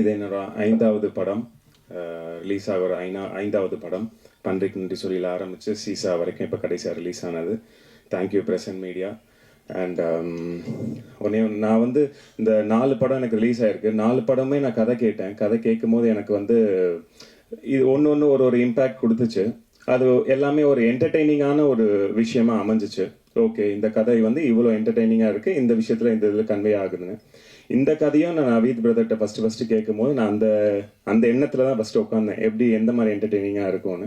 இது என்னோட ஐந்தாவது படம் ரிலீஸ் ஆகிற ஐநா ஐந்தாவது படம் பன்றிக்கு நன்றி சொல்லியில் ஆரம்பித்து சீசா வரைக்கும் இப்போ கடைசியாக ரிலீஸ் ஆனது. தேங்க்யூ பிரசன்ட் மீடியா அண்ட் உடனே நான் வந்து இந்த நாலு படம் எனக்கு ரிலீஸ் ஆகிருக்கு. நாலு படமே நான் கதை கேட்டேன். கதை கேட்கும் போது எனக்கு வந்து இது ஒன்று ஒன்று ஒரு ஒரு இம்பேக்ட் கொடுத்துச்சு. அது எல்லாமே ஒரு என்டர்டெய்னிங்கான ஒரு விஷயமா அமைஞ்சிச்சு. ஓகே இந்த கதை வந்து இவ்வளோ என்டர்டெய்னிங்காக இருக்குது இந்த விஷயத்தில் இந்த இதில் கன்வே ஆகுதுன்னு. இந்த கதையும் நான் அவீத் பிரதர்கிட்ட ஃபஸ்ட்டு ஃபஸ்ட்டு கேட்கும்போது நான் அந்த அந்த எண்ணத்தில் தான் ஃபஸ்ட்டு உட்காந்தேன் எப்படி எந்த மாதிரி என்டர்டெய்னிங்காக இருக்கும்னு.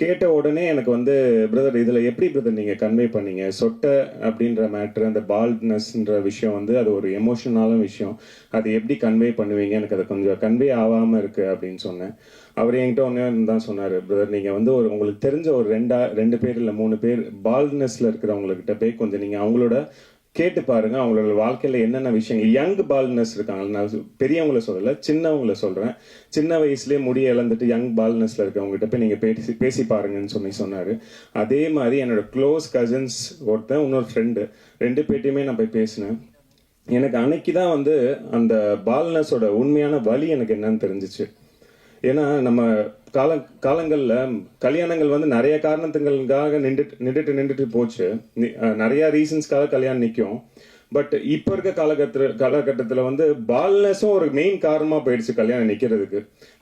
கேட்ட உடனே எனக்கு வந்து பிரதர் இதில் எப்படி பிரதர் நீங்கள் கன்வே பண்ணீங்க? சொட்டை அப்படின்ற மேட்ரு அந்த பால்ட்னஸ்ன்ற விஷயம் வந்து அது ஒரு எமோஷனாலும் விஷயம். அது எப்படி கன்வே பண்ணுவீங்க? எனக்கு அது கொஞ்சம் கன்வே ஆகாமல் இருக்குது அப்படின்னு சொன்னேன். அவர் என்கிட்ட ஒன்று தான் சொன்னார் பிரதர் நீங்கள் வந்து ஒரு உங்களுக்கு தெரிஞ்ச ஒரு ரெண்டா ரெண்டு பேர் இல்லை மூணு பேர் பால்ட்னஸில் இருக்கிறவங்கக்கிட்ட போய் கொஞ்சம் நீங்கள் அவங்களோட கேட்டு பாருங்க அவங்களோட வாழ்க்கையில என்னென்ன விஷயங்கள். யங் பால்னஸ் இருக்காங்க நான் பெரியவங்கள சொல்லல சின்னவங்கள சொல்றேன். சின்ன வயசுலயே முடிய இழந்துட்டு யங் பால்னஸ்ல இருக்கவங்ககிட்ட போய் நீங்க பேசி பேசி பாருங்கன்னு சொல்லி சொன்னாரு. அதே மாதிரி என்னோட க்ளோஸ் கசின்ஸ் ஒருத்தன் இன்னொரு ஃப்ரெண்டு ரெண்டு பேர்ட்டையுமே நான் போய் பேசினேன். எனக்கு அன்னைக்கு தான் வந்து அந்த பால்னஸோட உண்மையான வழி எனக்கு என்னன்னு தெரிஞ்சிச்சு. ஏன்னா நம்ம கால காலங்களில் கல்யாணங்கள் வந்து நிறைய காரணத்துங்களுக்காக நின்றுட்டு நின்றுட்டு நின்றுட்டு போச்சு. நிறைய ரீசன்ஸ்க்காக கல்யாணம் நிற்கும் பட் இப்போ இருக்க காலகட்டத்தில் காலகட்டத்தில் வந்து பால்னஸும் ஒரு மெயின் காரணமாக போயிடுச்சு கல்யாணம் நிற்கிறதுக்கு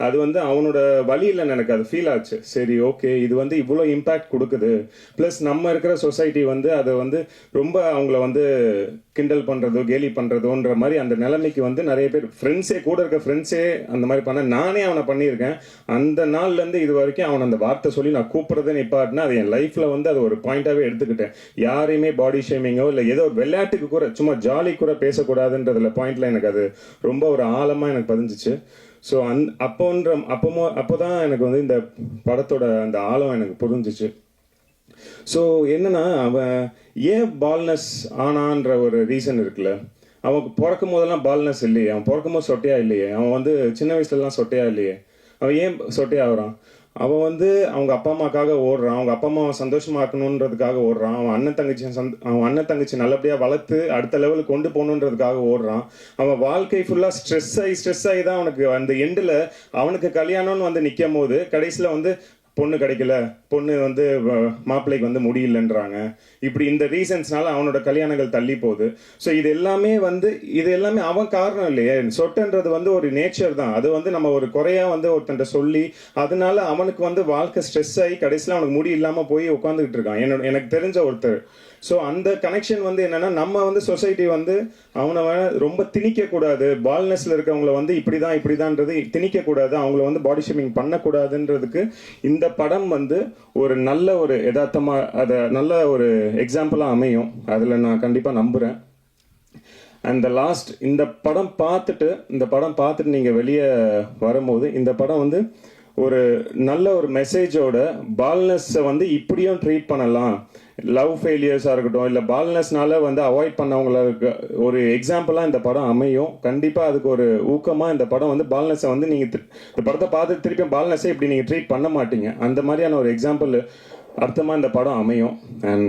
அது வந்து அவனோட வழியில் எனக்கு அது ஃபீல் ஆச்சு. சரி ஓகே இது வந்து இவ்வளோ இம்பேக்ட் கொடுக்குது. ப்ளஸ் நம்ம இருக்கிற சொசைட்டி வந்து அதை வந்து ரொம்ப அவங்கள வந்து கிண்டல் பண்ணுறதோ கேலி பண்ணுறதோன்ற மாதிரி அந்த நிலைமைக்கு வந்து நிறைய பேர் ஃப்ரெண்ட்ஸே கூட இருக்க ஃப்ரெண்ட்ஸே அந்த மாதிரி பண்ண நானே அவனை பண்ணியிருக்கேன். அந்த நாள்லேருந்து இது வரைக்கும் அவன் அந்த வார்த்தை சொல்லி நான் கூப்பிட்றதே நிப்பாட்டினா அது என் லைஃப்பில் வந்து அது ஒரு பாயிண்ட்டாகவே எடுத்துக்கிட்டேன். யாரையுமே பாடி ஷேமிங்கோ இல்லை ஏதோ ஒரு விளையாட்டுக்கு கூட சும்மா ஜாலி கூட பேசக்கூடாதுன்றதுல பாயிண்டில் எனக்கு அது ரொம்ப ஒரு ஆழமாக எனக்கு பதிஞ்சிச்சு. ஸோ அந் அப்போன்ற அப்போமோ அப்போ தான் எனக்கு வந்து இந்த படத்தோட அந்த ஆழம் எனக்கு புரிஞ்சிச்சு. ஸோ என்னன்னா அவன் ஏன் பால்னஸ் ஆனான்ற ஒரு ரீசன் இருக்குல்ல? அவன் பிறக்கும் போதெல்லாம் பால்னஸ் இல்லையே. அவன் பிறக்கும் போது சொட்டையா இல்லையே? அவன் வந்து சின்ன வயசுலலாம் சொட்டையா இல்லையே? அவன் ஏன் சொட்டையாகிறான்? அவன் வந்து அவங்க அப்பா அம்மாக்காக ஓடுறான். அவங்க அப்பா அம்மாவை சந்தோஷமாக்கணுன்றதுக்காக ஓடுறான். அவன் அண்ணன் தங்கச்சி சந்த் அவன் அண்ணன் தங்கச்சி நல்லபடியாக வளர்த்து அடுத்த லெவலுக்கு கொண்டு போகணுன்றதுக்காக ஓடுறான். அவன் வாழ்க்கை ஃபுல்லாக ஸ்ட்ரெஸ் ஆகி ஸ்ட்ரெஸ் ஆகி தான் அவனுக்கு அந்த எண்டில் அவனுக்கு கல்யாணம்னு வந்து நிற்கும் போது கடைசியில் வந்து பொண்ணு கிடைக்கல பொண்ணு வந்து மாப்பிள்ளைக்கு வந்து முடியலன்றாங்க. இப்படி இந்த ரீசன்ஸ்னால அவனோட கல்யாணங்கள் தள்ளி போகுது. ஸோ இது எல்லாமே வந்து இது எல்லாமே அவன் காரணம் இல்லையே. சொட்டுன்றது வந்து ஒரு நேச்சர் தான். அது வந்து நம்ம ஒரு குறையா வந்து ஒருத்தன்ட்ட சொல்லி அதனால அவனுக்கு வந்து வாழ்க்கை ஸ்ட்ரெஸ் ஆகி கடைசியில் அவனுக்கு முடி இல்லாமல் போய் உட்காந்துக்கிட்டு இருக்கான். என்னோட எனக்கு தெரிஞ்ச ஒருத்தர். ஸோ அந்த கனெக்ஷன் வந்து என்னென்னா நம்ம வந்து சொசைட்டி வந்து அவனை ரொம்ப திணிக்கக்கூடாது. பால்னஸில் இருக்கவங்கள வந்து இப்படிதான் இப்படிதான்றது தான்றது திணிக்கக்கூடாது. அவங்கள வந்து பாடி ஷேமிங் பண்ணக்கூடாதுன்றதுக்கு இந்த படம் வந்து ஒரு நல்ல ஒரு யதார்த்தமாக அதை நல்ல ஒரு எக்ஸாம்பிளாக அமையும். அதில் நான் கண்டிப்பாக நம்புகிறேன் அண்ட் த லாஸ்ட் இந்த படம் பார்த்துட்டு இந்த படம் பார்த்துட்டு நீங்கள் வெளியே வரும்போது இந்த படம் வந்து ஒரு நல்ல ஒரு மெசேஜோட பால்னஸை வந்து இப்படியும் ட்ரீட் பண்ணலாம். லவ் ஃபெயிலியர்ஸாக இருக்கட்டும் இல்லை பால்னஸ்னால வந்து அவாய்ட் பண்ணவங்களுக்கு ஒரு எக்ஸாம்பிளாக இந்த படம் அமையும். கண்டிப்பாக அதுக்கு ஒரு ஊக்கமாக இந்த படம் வந்து பால்னஸை வந்து நீங்கள் இந்த படத்தை பார்த்து திருப்பியும் பால்னஸை இப்படி நீங்கள் ட்ரீட் பண்ண மாட்டீங்க. அந்த மாதிரியான ஒரு எக்ஸாம்பிள் அர்த்தமாக இந்த படம் அமையும். அண்ட்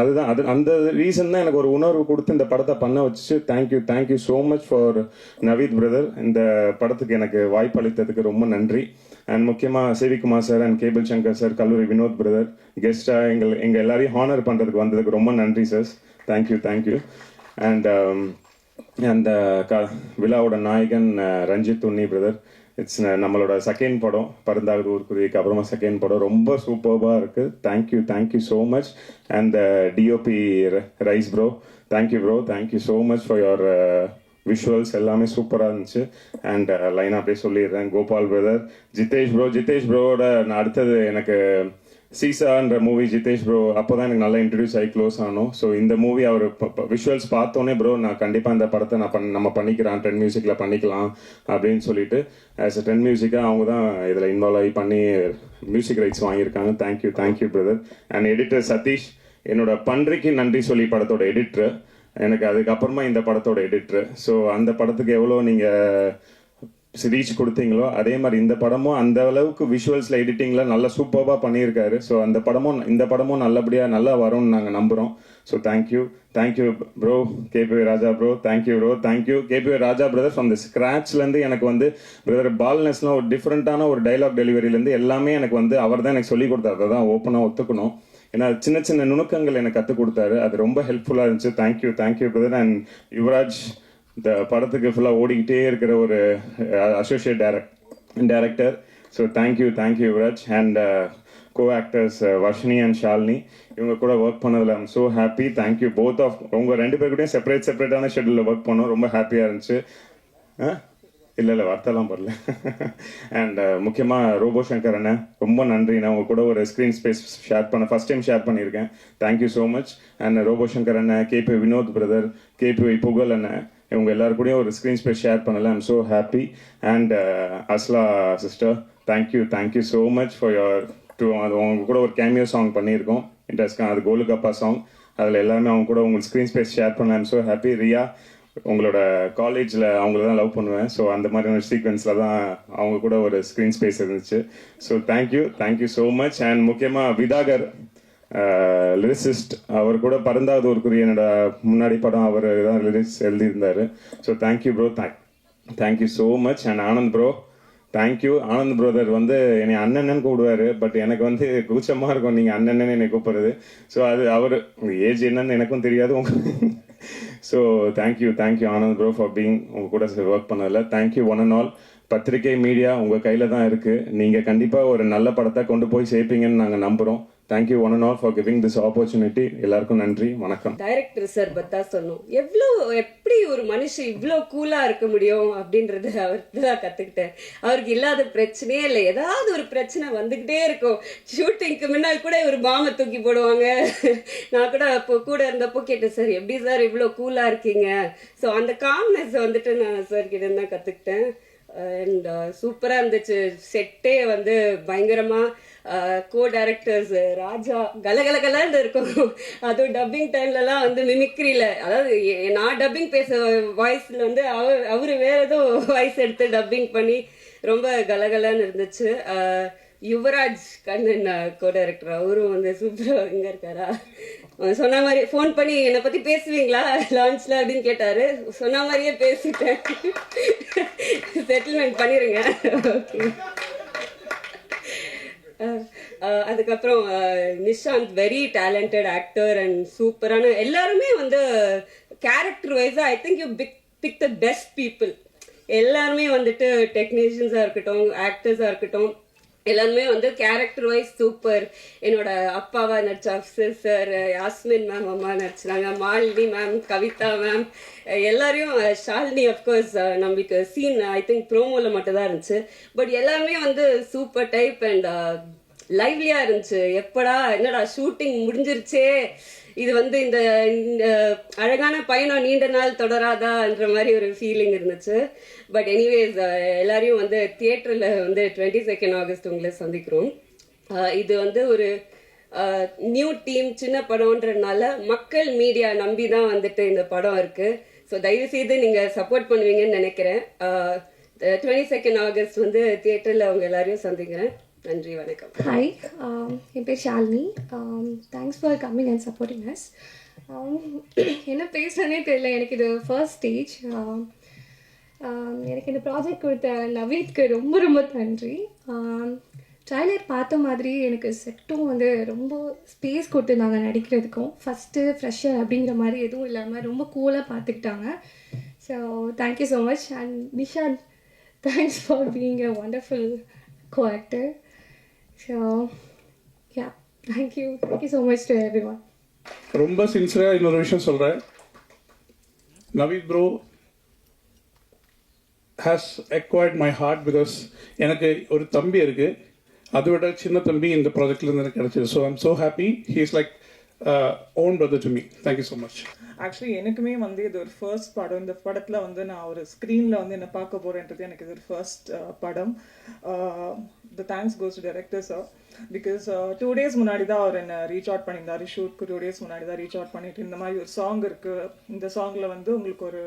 அதுதான் அது அந்த ரீசன் தான் எனக்கு ஒரு உணர்வு கொடுத்து இந்த படத்தை பண்ண வச்சு thank you thank you so much for Naveed brother இந்த படத்துக்கு எனக்கு வாய்ப்பு அளித்ததுக்கு ரொம்ப நன்றி. அண்ட் முக்கியமாக Sivakumar sir and Cable Shankar sir Kalloori Vinoth brother கெஸ்டாக எங்கள் எங்கள் எல்லாரையும் ஹானர் பண்ணுறதுக்கு வந்ததுக்கு ரொம்ப நன்றி சார் தேங்க்யூ தேங்க்யூ அண்ட் அந்த க விழாவோட நாயகன் ரஞ்சித் உன்னி பிரதர் இட்ஸ் நம்மளோட செகண்ட் படம் பருந்தாவது ஊர்க்குருவிக்கு அப்புறமா செகண்ட் படம். ரொம்ப சூப்பர்பாக இருக்குது thank you thank you so much and DOP Rise bro thank you bro thank you so much for your visuals எல்லாமே சூப்பராக இருந்துச்சு. அண்ட் லைனாக uh, அப்படியே சொல்லிடுறேன். கோபால் பிரதர் ஜிதேஷ் ப்ரோ ஜிதேஷ் ப்ரோவோட நான் அடுத்தது எனக்கு சீசான்ற மூவி ஜிதேஷ் ப்ரோ அப்போ தான் எனக்கு நல்லா இன்ட்ரடியூஸ் ஆகி க்ளோஸ் ஆனோம். ஸோ இந்த மூவி அவர் விஷுவல்ஸ் பார்த்தோன்னே ப்ரோ நான் கண்டிப்பாக இந்த படத்தை நான் பண்ண நம்ம பண்ணிக்கிறேன் டென் மியூசிக்கில் பண்ணிக்கலாம் அப்படின்னு சொல்லிட்டு ஆஸ் அ டென் மியூசிக்காக அவங்க தான் இதில் இன்வால்வ் ஆகி பண்ணி மியூசிக் ரைட்ஸ் வாங்கியிருக்காங்க. Thank you thank you brother and editor Satish என்னோட பன்றிக்கு நன்றி சொல்லி படத்தோட எடிட்டர் எனக்கு அதுக்கப்புறமா இந்த படத்தோட எடிட்டர் ஸோ அந்த படத்துக்கு எவ்வளோ நீங்கள் ரீச் கொடுத்தீங்களோ அதே மாதிரி இந்த படமும் அந்த அளவுக்கு விஷுவல்ஸில் எடிட்டிங்கில் நல்லா சூப்பராக பண்ணியிருக்காரு. ஸோ அந்த படமும் இந்த படமும் நல்லபடியாக நல்லா வரும்னு நாங்கள் நம்புகிறோம் so thank you thank you bro KP Raja bro thank you bro thank you KP Raja brother from the ஸ்க்ராட்ச்லேருந்து எனக்கு வந்து பிரதர் பால்னஸ்லாம் ஒரு டிஃப்ரெண்ட்டான ஒரு டைலாக் டெலிவரியிலேருந்து எல்லாமே எனக்கு வந்து அவர் தான் எனக்கு சொல்லி கொடுத்தாரு. அதை தான் ஓப்பனாக ஒத்துக்கணும். ஏன்னா சின்ன சின்ன நுணுக்கங்கள் எனக்கு கற்றுக் கொடுத்தாரு. அது ரொம்ப ஹெல்ப்ஃபுல்லாக இருந்துச்சு. Thank you thank you brother and Yuvaraj இந்த படத்துக்கு ஃபுல்லாக ஓடிக்கிட்டே இருக்கிற ஒரு associate direct director so thank you thank you Yuvaraj and co actors Varshini and Shalini இவங்க கூட ஒர்க் பண்ணதில் I'm so happy thank you both of உங்கள் ரெண்டு பேர் கூடயும் செப்பரேட் செப்பரேட்டான ஷெட்யூலில் ஒர்க் பண்ணோம். ரொம்ப ஹாப்பியாக இருந்துச்சு. ஆ இல்லை இல்லை வார்த்தைலாம் வரல அண்ட் uh, முக்கியமாக ரோபோ சங்கர் அண்ணன் ரொம்ப நன்றி. நான் உங்க கூட ஒரு ஸ்க்ரீன் ஸ்பேஸ் ஷேர் பண்ண ஃபர்ஸ்ட் டைம் ஷேர் பண்ணியிருக்கேன். Thank you so much and Robo Shankar அண்ணன் கேபி வினோத் பிரதர் கேபி புகழ் அண்ணன் இவங்க எல்லாரும் கூடயும் ஒரு ஸ்க்ரீன் ஸ்பேஸ் ஷேர் பண்ணல. I'm so happy and Asla sister thank you thank you so much for your too அது அவங்க கூட ஒரு கேமியோ சாங் பண்ணியிருக்கோம். இன்ட்ரெஸ்ட் அது கோலுகப்பா சாங் அதில் எல்லாமே அவங்க கூட உங்களுக்கு ஸ்க்ரீன் ஸ்பேஸ் ஷேர் பண்ண ஐம் ஸோ ஹாப்பி ரியா உங்களோட காலேஜில் அவங்கள தான் லவ் பண்ணுவேன். ஸோ அந்த மாதிரியான சீக்வன்ஸில் தான் அவங்க கூட ஒரு ஸ்க்ரீன் ஸ்பேஸ் இருந்துச்சு. So thank you thank you so much and முக்கியமாக விதாகர் uh, லிரிசிஸ்ட் அவர் கூட பிறந்தாவது ஒரு என்னோட முன்னாடி படம் அவர் தான் லிரிக்ஸ் எழுதியிருந்தார். So thank you bro thank thank you so much and Anand bro thank you Anand brother வந்து என்னை அண்ணன்னு கூப்பிடுவார். பட் எனக்கு வந்து கூச்சமாக இருக்கும். நீங்கள் அண்ணன்னு என்னை கூப்பிட்றது. ஸோ அது அவர் ஏஜ் என்னன்னு எனக்கும் தெரியாது. So thank you thank you Anand bro for being உங்கள் கூட ஒர்க் பண்ணதில். Thank you one and all பத்திரிகை மீடியா உங்கள் கையில் தான் இருக்குது நீங்கள் கண்டிப்பாக ஒரு நல்ல படத்தை கொண்டு போய் சேர்ப்பீங்கன்னு நாங்கள் நம்புகிறோம் thank you one and all for giving this opportunity எல்லாருக்கும் நன்றி. வணக்கம். டைரக்டர் சார் பத்தா சொன்னோம். எவ்வளோ எப்படி ஒரு மனுஷன் இவ்வளோ கூலா இருக்க முடியும் அப்படின்றது அவர்கிட்ட தான் கத்துக்கிட்டேன் அவருக்கு இல்லாத பிரச்சனையே இல்லை. ஏதாவது ஒரு பிரச்சனை வந்துக்கிட்டே இருக்கும். ஷூட்டிங்க்கு முன்னால் கூட ஒரு பாமை தூக்கி போடுவாங்க. நான் கூட அப்போ கூட இருந்தப்போ கேட்டேன் சார் எப்படி சார் இவ்வளோ கூலா இருக்கீங்க? ஸோ அந்த காம்னஸ் வந்துட்டு நான் சார் கிட்ட தான் கத்துக்கிட்டேன். அண்ட் சூப்பராக uh, இருந்துச்சு. செட்டே வந்து பயங்கரமாக கோ டைரக்டர்ஸ் ராஜா கலகலகலன்னு இருக்கும். அதுவும் டப்பிங் டைம்லலாம் வந்து மிமிக்ரியில் அதாவது நான் டப்பிங் பேச வாய்ஸில் வந்து அவர் அவர் வேற ஏதோ வாய்ஸ் எடுத்து டப்பிங் பண்ணி ரொம்ப கலகலன்னு இருந்துச்சு. யுவராஜ் கண்ணன் கோ டைரக்டர் அவரும் வந்து சூப்பராக இங்கே இருக்காரா? அவன் சொன்ன மாதிரி ஃபோன் பண்ணி என்னை பற்றி பேசுவீங்களா? லான்ச்சில் அப்படின்னு கேட்டார். சொன்ன மாதிரியே பேசிட்டேன். செட்டில்மெண்ட் பண்ணிடுங்க ஓகே அதுக்கப்புறம் Nishanth very talented actor and சூப்பரான எல்லாருமே வந்து கேரக்டர் வைஸாக I think you pick pick the best people எல்லாருமே வந்துட்டு டெக்னீஷியன்ஸாக இருக்கட்டும் ஆக்டர்ஸாக இருக்கட்டும் எல்லாருமே வந்து கேரக்டர் வைஸ் சூப்பர் என்னோட அப்பாவா நடிச்ச அப்சர் சார் யாஸ்மின் மேம் அம்மா நடிச்சாங்க மாலினி மேம் கவிதா மேம் எல்லாரையும் ஷாலினி அஃப்கோர்ஸ் நம்மளுக்கு சீன் ஐ திங்க் ப்ரோமோவில் மட்டும்தான் இருந்துச்சு. பட் எல்லாருமே வந்து சூப்பர் டைப் அண்ட் லைவ்லியாக இருந்துச்சு. எப்படா என்னடா ஷூட்டிங் முடிஞ்சிருச்சே. இது வந்து இந்த அழகான பயணம் நீண்ட நாள் தொடராதான்ற மாதிரி ஒரு ஃபீலிங் இருந்துச்சு. பட் எனிவேஸ் எல்லாரையும் வந்து தியேட்டரில் வந்து டுவெண்ட்டி செகண்ட் ஆகஸ்ட் உங்களை சந்திக்கிறோம். இது வந்து ஒரு நியூ டீம் சின்ன படம்ன்றதுனால மக்கள் மீடியா நம்பி தான் வந்துட்டு இந்த படம் இருக்கு. ஸோ தயவு செய்து நீங்கள் சப்போர்ட் பண்ணுவீங்கன்னு நினைக்கிறேன். டுவெண்ட்டி செகண்ட் ஆகஸ்ட் வந்து தியேட்டரில் அவங்க எல்லாரையும் சந்திக்கிறேன். நன்றி வணக்கம். ஹாய் um, என் பேர் Shalini. Thanks for coming and supporting us என்ன பேசுனே தெரியல எனக்கு இது ஃபர்ஸ்ட் ஸ்டேஜ் um, um, எனக்கு இந்த ப்ராஜெக்ட் கொடுத்த நவீத்க்கு ரொம்ப ரொம்ப நன்றி. ட்ரைலர் பார்த்த மாதிரி எனக்கு செட்டும் வந்து ரொம்ப ஸ்பேஸ் கொடுத்துருந்தாங்க நடிக்கிறதுக்கும். ஃபஸ்ட்டு ஃப்ரெஷ்ஷர் அப்படிங்கிற மாதிரி எதுவும் இல்லாமல் ரொம்ப கூலாக பார்த்துக்கிட்டாங்க. So thank you so much and Nishanth thanks for being a wonderful co actor so yeah thank you thank you so much to everyone ரொம்ப சின்சியராக இன்னொரு விஷயம் சொல்கிறேன் Naveed bro has acquired my heart because எனக்கு ஒரு தம்பி இருக்கு. அதை விட சின்ன தம்பி இந்த ப்ராஜெக்ட்ல இருந்து எனக்கு கிடைச்சது so I'm so happy he is like own brother to me thank you so much actually எனக்குமே வந்து இது ஒரு ஃபர்ஸ்ட் படம். இந்த படத்தில் வந்து நான் ஒரு ஸ்க்ரீனில் வந்து என்ன பார்க்க போகிறேன்றது எனக்கு இது ஒரு ஃபர்ஸ்ட் uh, படம். The thanks goes to director sir because two days முன்னாடி தான் அவர் என்ன ரீச் அவுட் பண்ணியிருந்தார். ஷூட்க்கு டூ டேஸ் முன்னாடி தான் ரீச் அவுட் பண்ணிட்டு இந்த மாதிரி ஒரு சாங் இருக்குது இந்த சாங்கில் வந்து உங்களுக்கு ஒரு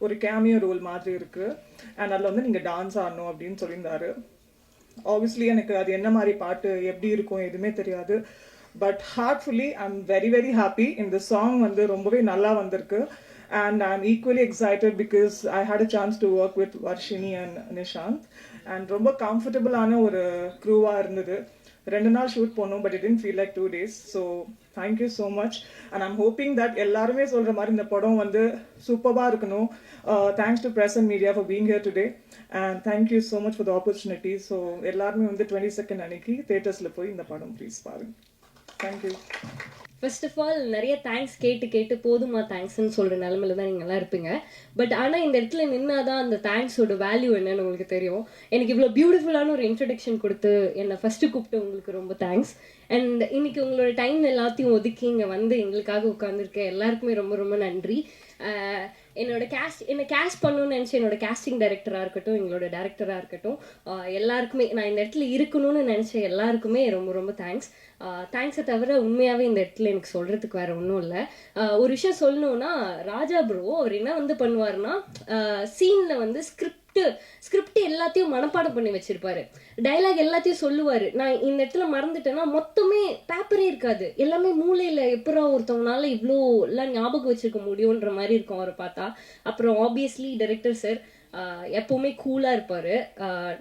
ஒரு கேமியோ ரோல் மாதிரி இருக்குது அண்ட் அதில் வந்து நீங்கள் டான்ஸ் ஆடணும் அப்படின்னு சொல்லியிருந்தாரு. ஆப்வியஸ்லி எனக்கு அது என்ன மாதிரி பாட்டு எப்படி இருக்கும் எதுவுமே தெரியாது. But heartfully I am very very happy இந்த சாங் வந்து ரொம்பவே நல்லா வந்திருக்கு. And I am equally excited because I had a chance to work with Varshini and Nishanth and ரொம்ப கம்ஃபர்டபுளான ஒரு க்ரூவாக இருந்தது. ரெண்டு நாள் ஷூட் பண்ணோம் but it in feel like two days so thank you so much and I'm hoping that எல்லாருமே சொல்கிற மாதிரி இந்த படம் வந்து சூப்பராக இருக்கணும். Thanks to press and media for being here today and thank you so much for the opportunity so எல்லாருமே வந்து டுவெண்ட்டி செகண்ட் அன்னைக்கு தேட்டர்ஸில் போய் இந்த படம் ப்ளீஸ் பாருங்க. Thank you first of all நிறைய தேங்க்ஸ் கேட்டு கேட்டு போதுமா தேங்க்ஸ்னு சொல்கிற நிலமையில தான் நீங்கள் இருப்பீங்க. பட் ஆனால் இந்த இடத்துல நின்னாதான் அந்த தேங்க்ஸோட வேல்யூ என்னன்னு உங்களுக்கு தெரியும். எனக்கு இவ்வளோ பியூட்டிஃபுல்லான ஒரு இன்ட்ரடக்ஷன் கொடுத்து என்னை ஃபஸ்ட்டு கூப்பிட்டு உங்களுக்கு ரொம்ப தேங்க்ஸ் அண்ட் இன்னைக்கு உங்களோட டைம் எல்லாத்தையும் ஒதுக்கி இங்கே வந்து எங்களுக்காக உட்காந்துருக்க எல்லாருக்குமே ரொம்ப ரொம்ப நன்றி. என்னோட கேஸ்ட் என்னை கேஸ்ட் பண்ணணும்னு நினச்சி என்னோட கேஸ்டிங் டைரக்டராக இருக்கட்டும் எங்களோட டேரக்டராக இருக்கட்டும் எல்லாருக்குமே நான் இந்த இடத்துல இருக்கணும்னு நினச்ச எல்லாருக்குமே ரொம்ப ரொம்ப தேங்க்ஸ் தேங்க்ஸை தவிர உண்மையாகவே இந்த இடத்துல எனக்கு சொல்கிறதுக்கு வேற ஒன்றும் இல்லை. ஒரு விஷயம் சொல்லணும்னா ராஜா ப்ரோ அவர் என்ன வந்து பண்ணுவார்னா சீனில் வந்து ஸ்கிரிப்ட் ஸ்கிரிப்ட் எல்லாத்தையும் மனப்பாடம் பண்ணி வச்சிருப்பாரு. டயலாக் எல்லாத்தையும் சொல்லுவாரு. நான் இந்த இடத்துல மறந்துட்டேன்னா மொத்தமே பேப்பரே இருக்காது. எல்லாமே மூளையில எப்பரா ஒருத்தவங்களால இவ்வளோ எல்லாம் ஞாபகம் வச்சிருக்க முடியுன்ற மாதிரி இருக்கும் அவரை பார்த்தா. அப்புறம் ஆப்வியஸ்லி டைரக்டர் சார் எப்பவுமே கூலாக இருப்பார்.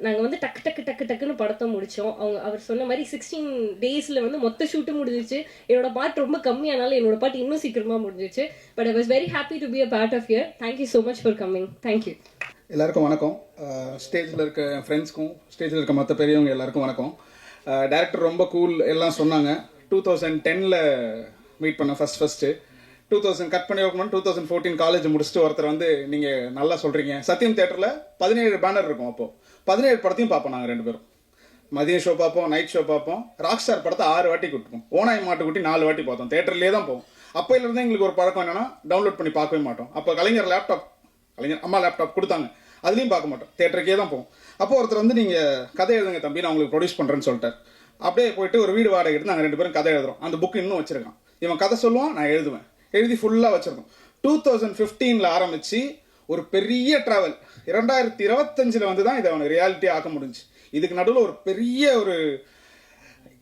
நாங்கள் வந்து டக்கு டக்கு டக்கு டக்குன்னு படத்தை முடித்தோம் அவங்க அவர் சொன்ன மாதிரி சிக்ஸ்டீன் டேஸில் வந்து மொத்த ஷூட்டும் முடிஞ்சிச்சு. என்னோட பாட்டு ரொம்ப கம்மியானாலும் என்னோட பாட்டு இன்னும் சீக்கிரமாக முடிஞ்சிச்சு. But I was very happy to be a part of here thank you so much for coming thank you எல்லாருக்கும் வணக்கம். ஸ்டேஜில் இருக்க ஃப்ரெண்ட்ஸ்க்கும் ஸ்டேஜில் இருக்க மற்ற பெரியவங்க எல்லாருக்கும் வணக்கம். டேரக்டர் ரொம்ப கூல் எல்லாம் சொன்னாங்க. டூ தௌசண்ட் டெனில் மீட் பண்ண first first two thousand cut பண்ணி வைக்கணும் டூ தௌசண்ட் ஃபோர்டீன் காலேஜ் முடிச்சுட்டு ஒருத்தர் வந்து நீங்கள் நல்லா சொல்கிறீங்க சத்யம் தேட்டரில் பதினேழு பேனர் இருக்கும் அப்போது பதினேழு படத்தையும் பார்ப்போம் நாங்கள் ரெண்டு பேரும். மதிய ஷோ பார்ப்போம் நைட் ஷோ பார்ப்போம். ராக் ஸ்டார் படத்தை ஆறு வாட்டி கூட்டுப்போம். ஓனாய் மாட்டு குட்டி நாலு வாட்டி பார்த்தோம். தேட்டர்லேயே தான் போவோம். அப்போலேருந்து எங்களுக்கு ஒரு பழக்கம் என்னன்னா டவுன்லோட் பண்ணி பார்க்கவே மாட்டோம். அப்போ கலைஞர் லேப்டாப் கலைஞர் அம்மா லேப்டாப் கொடுத்தாங்க. அதுலேயும் பார்க்க மாட்டோம். தேட்டருக்கே தான் போவோம். அப்போ ஒருத்தர் வந்து நீங்கள் கதை எழுதுங்க தம்பி நான் உங்களுக்கு ப்ரொடியூஸ் பண்ணுறேன்னு சொல்லிட்டார். அப்படியே போயிட்டு ஒரு வீடு வாடகை எடுத்து நாங்கள் ரெண்டு பேரும் கதை எழுதுறோம். அந்த புக் இன்னும் வச்சிருக்கான். இவன் கதை சொல்லுவான் நான் எழுதுவேன். எழுதி ஃபுல்லாக வச்சுருக்கோம். டூ தௌசண்ட் ஃபிஃப்டீனில் ஆரம்பிச்சு ஒரு பெரிய ட்ராவல் இரண்டாயிரத்தி இருபத்தஞ்சில் வந்து தான் இதை அவனுக்கு ரியாலிட்டி ஆக்க முடிஞ்சு. இதுக்கு நடுவில் ஒரு பெரிய ஒரு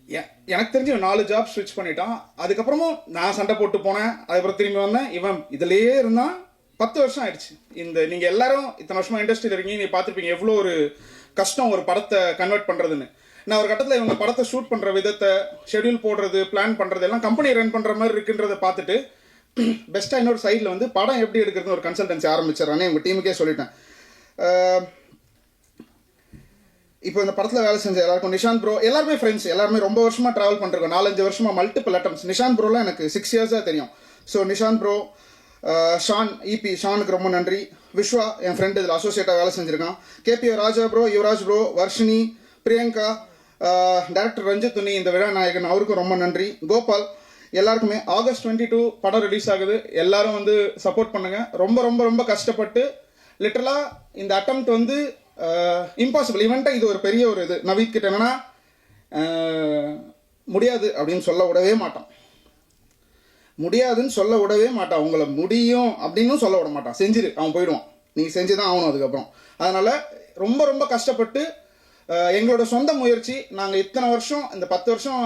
எ- எனக்கு தெரிஞ்சு இவன் நாலு ஜாப் ஸ்விட்ச் பண்ணிட்டான். அதுக்கப்புறமும் நான் சண்டை போட்டு போனேன். அதுக்கப்புறம் திரும்பி வந்தேன். இவன் இதுலேயே இருந்தான். பத்து வருஷம் ஆயிடுச்சு. இந்த நீங்கள் எல்லாரும் இத்தனை வருஷமா இண்டஸ்ட்ரியில் இருக்கீங்க நீங்கள் பார்த்துருப்பீங்க எவ்வளோ ஒரு கஷ்டம் ஒரு படத்தை கன்வெர்ட் பண்ணுறதுன்னு நான் ஒரு கட்டத்தில் இவங்க படத்தை ஷூட் பண்ணுற விதத்தை ஷெட்யூல் போடுறது பிளான் பண்ணுறது எல்லாம் கம்பெனி ரன் பண்ணுற மாதிரி இருக்குன்றதை பார்த்துட்டு பெஸ்ட்டாக இன்னொரு சைடில் வந்து படம் எப்படி எடுக்கிறதுன்னு ஒரு கன்சல்டன்சி ஆரம்பிச்சிடறானே எங்கள் டீமுக்கே சொல்லிட்டேன். இப்போ இந்த படத்தில் வேலை செஞ்ச எல்லாருக்கும் நிஷாந்த் ப்ரோ எல்லாருமே ஃப்ரெண்ட்ஸ் எல்லாருமே ரொம்ப வருஷமாக ட்ராவல் பண்ணிருக்கோம். நாலஞ்சு வருஷமாக மல்டிபிள் அட்டம்ஸ் நிஷாந்த் ப்ரோலாம் எனக்கு சிக்ஸ் இயர்ஸாக தெரியும். ஸோ நிஷாந்த் ப்ரோ ஷான் இபி ஷானுக்கு ரொம்ப நன்றி. விஸ்வா என் ஃப்ரெண்டு இதில் அசோசியேட்டாக வேலை செஞ்சிருக்கான். KP Raja bro Yuvaraj bro Varshini Priyanka director Ranjith துணி இந்த விழா நாயகன் அவருக்கும் ரொம்ப நன்றி. கோபால் எல்லாருக்குமே ஆகஸ்ட் டுவெண்ட்டி டூ படம் ரிலீஸ் ஆகுது. எல்லாரும் வந்து சப்போர்ட் பண்ணுங்க. ரொம்ப ரொம்ப ரொம்ப கஷ்டப்பட்டு லிட்டரலாக இந்த அட்டம் வந்து இம்பாசிபிள் இவன்ட்ட இது ஒரு பெரிய ஒரு இது. நவீத் கிட்ட என்னன்னா முடியாது அப்படின்னு சொல்ல விடவே மாட்டான் முடியாதுன்னு சொல்ல விடவே மாட்டான் உங்களை முடியும் அப்படின்னு சொல்ல விட மாட்டான் செஞ்சிரு அவன் போயிடுவான். நீ செஞ்சுதான் ஆகணும் அதுக்கப்புறம். அதனால் ரொம்ப ரொம்ப கஷ்டப்பட்டு எங்களோட சொந்த முயற்சி நாங்கள் இத்தனை வருஷம் இந்த பத்து வருஷம்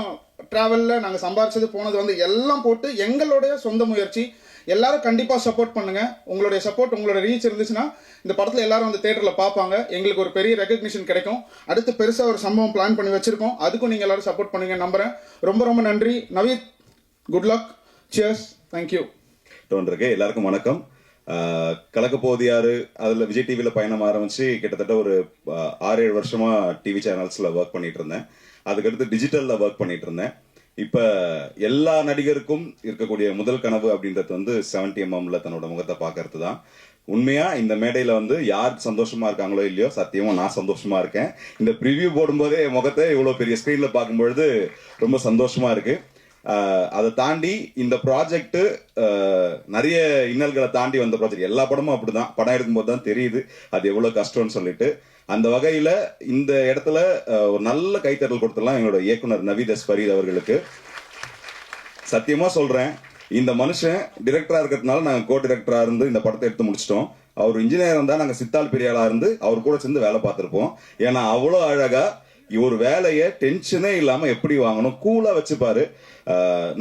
ட்ராவலில் நாங்கள் சம்பாரிச்சது போனது வந்து எல்லாம் போட்டு எங்களுடைய சொந்த முயற்சி. எல்லாரும் கண்டிப்பாக சப்போர்ட் பண்ணுங்கள் உங்களுடைய சப்போர்ட் உங்களோட ரீச் இருந்துச்சுன்னா இந்த படத்தில் எல்லாரும் வந்து தேட்டரில் பார்ப்பாங்க. எங்களுக்கு ஒரு பெரிய ரெகக்னிஷன் கிடைக்கும். அடுத்து பெருசாக ஒரு சம்பவம் பிளான் பண்ணி வச்சுருக்கோம். அதுக்கும் நீங்கள் எல்லாரும் சப்போர்ட் பண்ணுங்கள் நம்புகிறேன் ரொம்ப ரொம்ப நன்றி. Naveed good luck cheers thank you தோன்றிருக்கு எல்லாருக்கும் வணக்கம். ஆஹ் கலக்க போது யாரு? விஜய் டிவியில் பயணம் ஆரம்பிச்சு கிட்டத்தட்ட ஒரு ஆறு ஏழு வருஷமாக டிவி சேனல்ஸில் ஒர்க் பண்ணிட்டு இருந்தேன். அதுக்கடுத்து டிஜிட்டலில் ஒர்க் பண்ணிட்டு இருந்தேன். இப்போ எல்லா நடிகருக்கும் இருக்கக்கூடிய முதல் கனவு அப்படின்றது வந்து செவன்டி எம்எம்ல தன்னோட முகத்தை பார்க்கறது தான் உண்மையா இந்த மேடையில வந்து யார் சந்தோஷமா இருக்காங்களோ இல்லையோ சத்தியமா நான் சந்தோஷமா இருக்கேன். இந்த ப்ரிவியூ போடும்போதே முகத்தை இவ்வளவு பெரிய ஸ்கிரீன்ல பார்க்கும்பொழுது ரொம்ப சந்தோஷமா இருக்கு. அதை தாண்டி இந்த ப்ராஜெக்ட் நிறைய இன்னல்களை தாண்டி வந்த ப்ராஜெக்ட் எல்லா படமும் அப்படிதான். படம் எடுக்கும்போது தான் தெரியுது அது எவ்வளவு கஷ்டம்னு சொல்லிட்டு. அந்த வகையில இந்த இடத்துல ஒரு நல்ல கைத்தட்டல் கொடுத்துடலாம் எங்களோட இயக்குனர் நவீதஸ் ஃபரீத் அவர்களுக்கு. சத்தியமா சொல்றேன் இந்த மனுஷன் டிரெக்டரா இருக்கிறதுனால நாங்க கோ டிரெக்டரா இருந்து இந்த படத்தை எடுத்து முடிச்சிட்டோம். அவர் இன்ஜினியர் இருந்தா நாங்க சித்தால் பெரியாளா இருந்து அவர் கூட சேர்ந்து வேலை பார்த்திருப்போம். ஏன்னா அவ்வளோ அழகா ஒரு வேலையை டென்ஷனே இல்லாமல் எப்படி வாங்கணும்? கூலாக வச்சுப்பாரு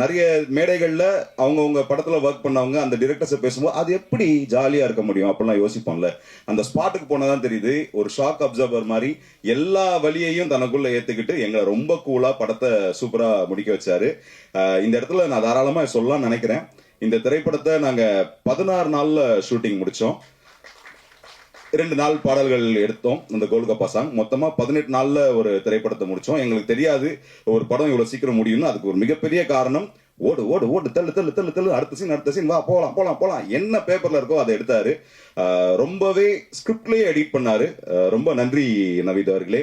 நிறைய மேடைகளில் அவங்கவுங்க படத்தில் ஒர்க் பண்ணவங்க அந்த டிரெக்டர்ஸை பேசும்போது அது எப்படி ஜாலியாக இருக்க முடியும்? அப்படிலாம் யோசிப்போம்ல. அந்த ஸ்பாட்டுக்கு போனதான் தெரியுது ஒரு ஷாக் அப்சர்வர் மாதிரி எல்லா வழியையும் தனக்குள்ளே ஏற்றுக்கிட்டு எங்களை ரொம்ப கூலாக படத்தை சூப்பராக முடிக்க வச்சாரு. இந்த இடத்துல நான் தாராளமாக சொல்லலாம்னு நினைக்கிறேன். இந்த திரைப்படத்தை நாங்கள் பதினாறு நாளில் ஷூட்டிங் முடித்தோம் ரெண்டு நாள் பாடல்கள் எடுத்தோம் அந்த கோல்கப்பா சாங் மொத்தமாக பதினெட்டு நாளில் ஒரு திரைப்படத்தை முடித்தோம் எங்களுக்கு தெரியாது ஒரு படம் இவ்வளோ சீக்கிரம் முடியும்னு. அதுக்கு ஒரு மிகப்பெரிய காரணம் ஓடு ஓடு ஓடு தள்ளு தள்ளு தள்ளு தள்ளு அடுத்த சீன் அடுத்த சீன் வா போகலாம் போகலாம் போகலாம் என்ன பேப்பரில் இருக்கோ அதை எடுத்தாரு. ரொம்பவே ஸ்கிரிப்ட்லேயே எடிட் பண்ணாரு. ரொம்ப நன்றி நவீத் அவர்களே.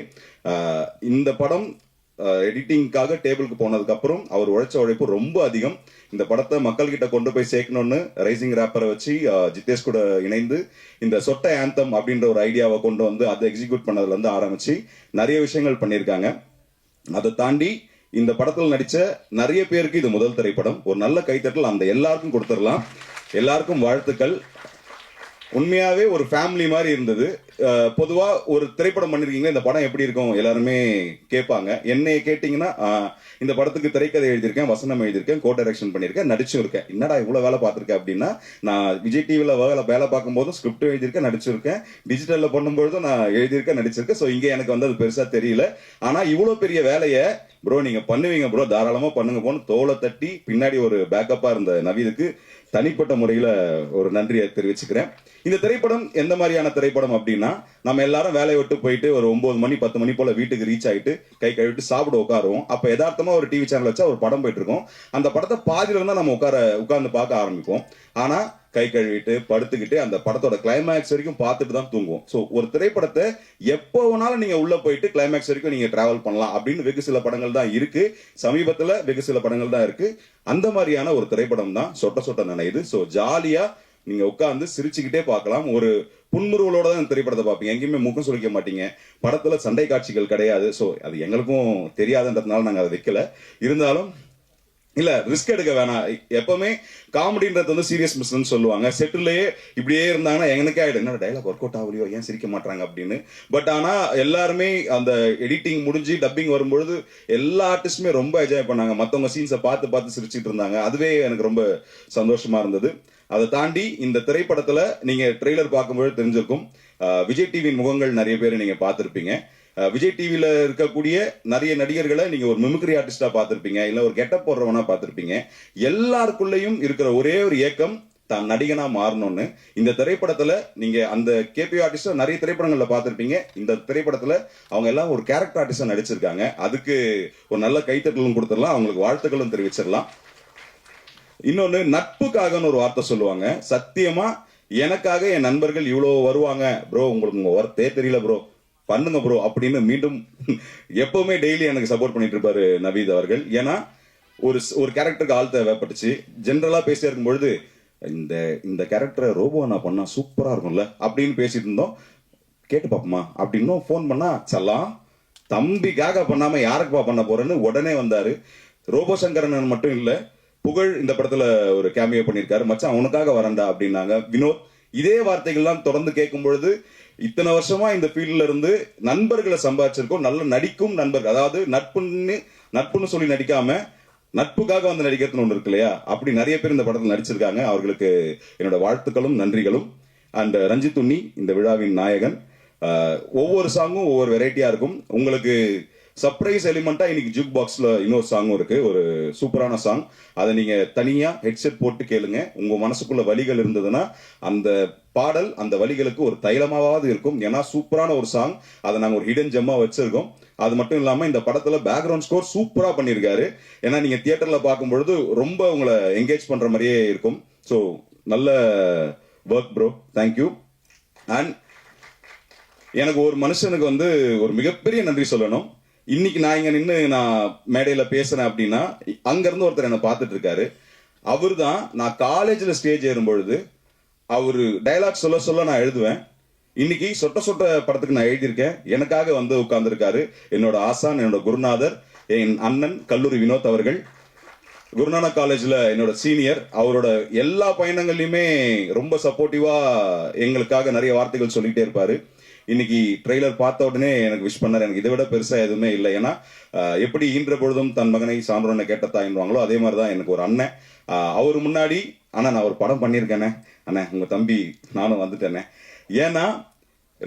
இந்த படம் எடிட்டிங்காக டேபிளுக்கு போனதுக்கு அப்புறம் அவர் உழைச்ச உழைப்பு ரொம்ப அதிகம். இந்த படத்தை மக்கள் கிட்ட கொண்டு போய் சேர்க்கணும்னு ரைசிங் ரேப்பரை வச்சு ஜிதேஷ் கூட இணைந்து இந்த சொட்ட ஆந்தம் அப்படின்ற ஒரு ஐடியாவை கொண்டு வந்து அதை எக்ஸிக்யூட் பண்ணதுல இருந்து ஆரம்பிச்சு நிறைய விஷயங்கள் பண்ணியிருக்காங்க. அதை தாண்டி இந்த படத்தில் நடிச்ச நிறைய பேருக்கு இது முதல் திரைப்படம். ஒரு நல்ல கைத்தட்டல் அந்த எல்லாருக்கும் கொடுத்துடலாம். எல்லாருக்கும் வாழ்த்துக்கள். உண்மையாவே ஒரு ஃபேமிலி மாதிரி இருந்தது. பொதுவா ஒரு திரைப்படம் பண்ணிருக்கீங்களா? இந்த படம் எப்படி இருக்கும்? எல்லாருமே கேட்பாங்க. என்னைய கேட்டீங்கன்னா இந்த படத்துக்கு திரைக்கதை எழுதியிருக்கேன் வசனம் எழுதியிருக்கேன் கோ டைரக்ஷன் பண்ணியிருக்கேன் நடிச்சும் இருக்கேன் என்னடா இவ்வளவு வேலை பார்த்திருக்கேன் அப்படின்னா நான் விஜய் டிவியில வேலை வேலை பார்க்கும்போதும் ஸ்கிரிப்ட் எழுதியிருக்கேன் நடிச்சிருக்கேன். டிஜிட்டல்ல பண்ணும்பொழுதும் நான் எழுதியிருக்கேன் நடிச்சிருக்கேன். ஸோ இங்க எனக்கு வந்து அது பெருசா தெரியல. ஆனா இவ்வளவு பெரிய வேலையை ப்ரோ நீங்க பண்ணுவீங்க ப்ரோ தாராளமா பண்ணுங்க போன்னு தோலை தட்டி பின்னாடி ஒரு பேக்கப்பா இருந்த நவீனுக்கு தனிப்பட்ட முறையில ஒரு நன்றியை தெரிவிச்சுக்கிறேன். இந்த திரைப்படம் எந்த மாதிரியான திரைப்படம் அப்படின்னா நம்ம எல்லாரும் வேலையை விட்டு போயிட்டு ஒரு ஒன்பது மணி பத்து மணி போல வீட்டுக்கு ரீச் ஆயிட்டு கை கழுவிட்டு சாப்பிட உட்காருவோம். அப்ப யதார்த்தமா ஒரு டிவி சேனல் வச்சா ஒரு படம் போயிட்டு இருக்கோம் அந்த படத்தை பாதியில இருந்தா நம்ம உட்கார உட்கார்ந்து பார்க்க ஆரம்பிப்போம். ஆனா கை கழுவிட்டு படுத்துக்கிட்டு அந்த படத்தோட கிளைமேக்ஸ் வரைக்கும் பார்த்துட்டு தான் தூங்குவோம். ஸோ ஒரு திரைப்படத்தை எப்போ வேணாலும் நீங்க உள்ள போயிட்டு கிளைமேக்ஸ் வரைக்கும் நீங்க டிராவல் பண்ணலாம் அப்படின்னு வெகு சில படங்கள் தான் இருக்கு. சமீபத்தில் வெகு சில படங்கள் தான் இருக்கு. அந்த மாதிரியான ஒரு திரைப்படம் தான் சொட்ட சொட்ட நினைது ஸோ ஜாலியா நீங்க உட்காந்து சிரிச்சுக்கிட்டே பார்க்கலாம். ஒரு புன்முறுவலோட தான் திரைப்படத்தை பார்ப்பீங்க. எங்கேயுமே முகம் சுளிக்க மாட்டீங்க. படத்துல சண்டை காட்சிகள் கிடையாது. ஸோ அது எங்களுக்கும் தெரியாதுன்றதுனால நாங்கள் அதை வைக்கல. இருந்தாலும் இல்ல ரிஸ்க் எடுக்க வேணாம். எப்பவுமே காமெடின்றது வந்து சீரியஸ் மிஸ்ன்னு சொல்லுவாங்க. செட்டிலேயே இப்படியே இருந்தாங்கன்னா எனக்கே ஆயிடும். என்ன டைலாக் ஒர்க் அவுட் ஆகலையோ? ஏன் சிரிக்க மாட்டாங்க அப்படின்னு. பட் ஆனா எல்லாருமே அந்த எடிட்டிங் முடிஞ்சு டப்பிங் வரும்பொழுது எல்லா ஆர்டிஸ்டுமே ரொம்ப என்ஜாய் பண்ணாங்க. மத்தவங்க சீன்ஸை பார்த்து பார்த்து சிரிச்சிட்டு இருந்தாங்க. அதுவே எனக்கு ரொம்ப சந்தோஷமா இருந்தது. அதை தாண்டி இந்த திரைப்படத்துல நீங்க ட்ரெய்லர் பார்க்கும்போது தெரிஞ்சிருக்கும் விஜய் டிவியின் முகங்கள் நிறைய பேர் நீங்க பார்த்திருப்பீங்க. விஜய் டிவியில் இருக்கக்கூடிய நிறைய நடிகர்களை நீங்க ஒரு மிமிக்ரி ஆர்டிஸ்டா பார்த்திருப்பீங்க இல்ல ஒரு கெட்டப் போடுறவனா பார்த்திருப்பீங்க. எல்லாருக்குள்ளேயும் இருக்கிற ஒரே ஒரு இயக்கம் தான் நடிகனா மாறணும்னு. இந்த திரைப்படத்துல நீங்க அந்த கேபி ஆர்டிஸ்ட நிறைய திரைப்படங்கள்ல பார்த்திருப்பீங்க. இந்த திரைப்படத்துல அவங்க எல்லாம் ஒரு கேரக்டர் ஆர்டிஸ்டா நடிச்சிருக்காங்க. அதுக்கு ஒரு நல்ல கைத்தட்டலும் கொடுத்துடலாம். அவங்களுக்கு வாழ்த்துக்களும் தெரிவிச்சிடலாம். இன்னொன்று நட்புக்காகன்னு ஒரு வார்த்தை சொல்லுவாங்க. சத்தியமா எனக்காக என் நண்பர்கள் இவ்வளோ வருவாங்க. ப்ரோ உங்களுக்கு உங்க ஒர்த்தே தெரியல ப்ரோ. பண்ணுங்க ப்ரோ அப்படின்னு மீண்டும் எப்பவுமே டெய்லி எனக்கு சப்போர்ட் பண்ணிட்டு இருப்பாரு நவீத் அவர்கள். ஏன்னா ஒரு ஒரு கேரக்டருக்கு ஆள் தேவைப்பட்டுச்சு. ஜென்ரலா பேசிட்டே இருக்கும்பொழுது இந்த இந்த கேரக்டரை ரோபோ நான் பண்ணா சூப்பரா இருக்கும்ல அப்படின்னு பேசிட்டு இருந்தோம். கேட்டு பாப்போமா அப்படின்னும் ஃபோன் பண்ணா சல்லாம் தம்பிக்காக பண்ணாம யாருக்குப்பா பண்ண போறேன்னு உடனே வந்தாரு. ரோபோ சங்கரன் மட்டும் இல்லை புகழ் இந்த படத்துல ஒரு கேமியோ பண்ணியிருக்காரு. மச்சான் அவனுக்காக வரண்டா அப்படின்னாங்க. வினோத் இதே வார்த்தைகள்லாம் தொடர்ந்து கேட்கும் பொழுது இத்தனை வருஷமா இந்த ஃபீல்ட்ல இருந்து நண்பர்களை சம்பாதிச்சிருக்கோம். நல்ல நடிக்கும் நண்பர்கள். அதாவது நட்புன்னு நட்புன்னு சொல்லி நடிக்காம நட்புக்காக வந்து நடிக்கிறதுன்னு ஒன்று இருக்கு இல்லையா? அப்படி நிறைய பேர் இந்த படத்தில் நடிச்சிருக்காங்க. அவர்களுக்கு என்னோட வாழ்த்துக்களும் நன்றிகளும். அண்ட் ரஞ்சித் உன்னி இந்த விழாவின் நாயகன். ஒவ்வொரு சாங்கும் ஒவ்வொரு வெரைட்டியா இருக்கும். உங்களுக்கு சர்ப்ரைஸ் எலிமெண்ட்டாக இன்னைக்கு ஜூக் பாக்ஸில் இன்னொரு சாங்கும் இருக்குது ஒரு சூப்பரான சாங் அதை நீங்கள் தனியாக ஹெட்செட் போட்டு கேளுங்க. உங்கள் மனசுக்குள்ள வழிகள் இருந்ததுன்னா அந்த பாடல் அந்த வலிகளுக்கு ஒரு தைலமாவது இருக்கும். ஏன்னா சூப்பரான ஒரு சாங் அதை நாங்கள் ஒரு ஹிடன் ஜெம்மாக வச்சுருக்கோம். அது மட்டும் இல்லாமல் இந்த படத்தில் பேக்ரவுண்ட் ஸ்கோர் சூப்பராக பண்ணியிருக்காரு. ஏன்னா நீங்கள் தியேட்டரில் பார்க்கும்பொழுது ரொம்ப உங்களை என்கேஜ் பண்ணுற மாதிரியே இருக்கும். ஸோ நல்ல ஒர்க் ப்ரோ தேங்க்யூ அண்ட் எனக்கு ஒரு மனுஷனுக்கு வந்து ஒரு மிகப்பெரிய நன்றி சொல்லணும். இன்னைக்கு நான் இங்க நின்று நான் மேடையில பேசுறேன் அப்படின்னா அங்க இருந்து ஒருத்தர் என்னை பார்த்துட்டு இருக்காரு அவர் தான் நான் காலேஜ்ல ஸ்டேஜ் ஏறும் பொழுது அவரு டைலாக் சொல்ல சொல்ல நான் எழுதுவேன். இன்னைக்கு சொட்ட சொட்ட படத்துக்கு நான் எழுதியிருக்கேன். எனக்காக வந்து உட்கார்ந்துருக்காரு என்னோட ஆசான் என்னோட குருநாதர் என் அண்ணன் கல்லூரி வினோத் அவர்கள். குருநானக் காலேஜில் என்னோட சீனியர் அவரோட எல்லா பயணங்கள்லையுமே ரொம்ப சப்போர்ட்டிவாக எங்களுக்காக நிறைய வார்த்தைகள் சொல்லிகிட்டே இருப்பாரு. இன்னைக்கு ட்ரெய்லர் பார்த்த உடனே எனக்கு விஷ் பண்ணார். எனக்கு இதை விட பெருசாக எதுவுமே இல்லை. ஏன்னா எப்படி ஈன்ற பொழுதும் தன் மகனை சான்றோனை கேட்ட தாயின்வாங்களோ அதே மாதிரி தான் எனக்கு ஒரு அண்ணன். அவர் முன்னாடி அண்ணா நான் ஒரு படம் பண்ணியிருக்கேனே. அண்ணே உங்கள் தம்பி நானும் வந்துட்டேனே. ஏன்னா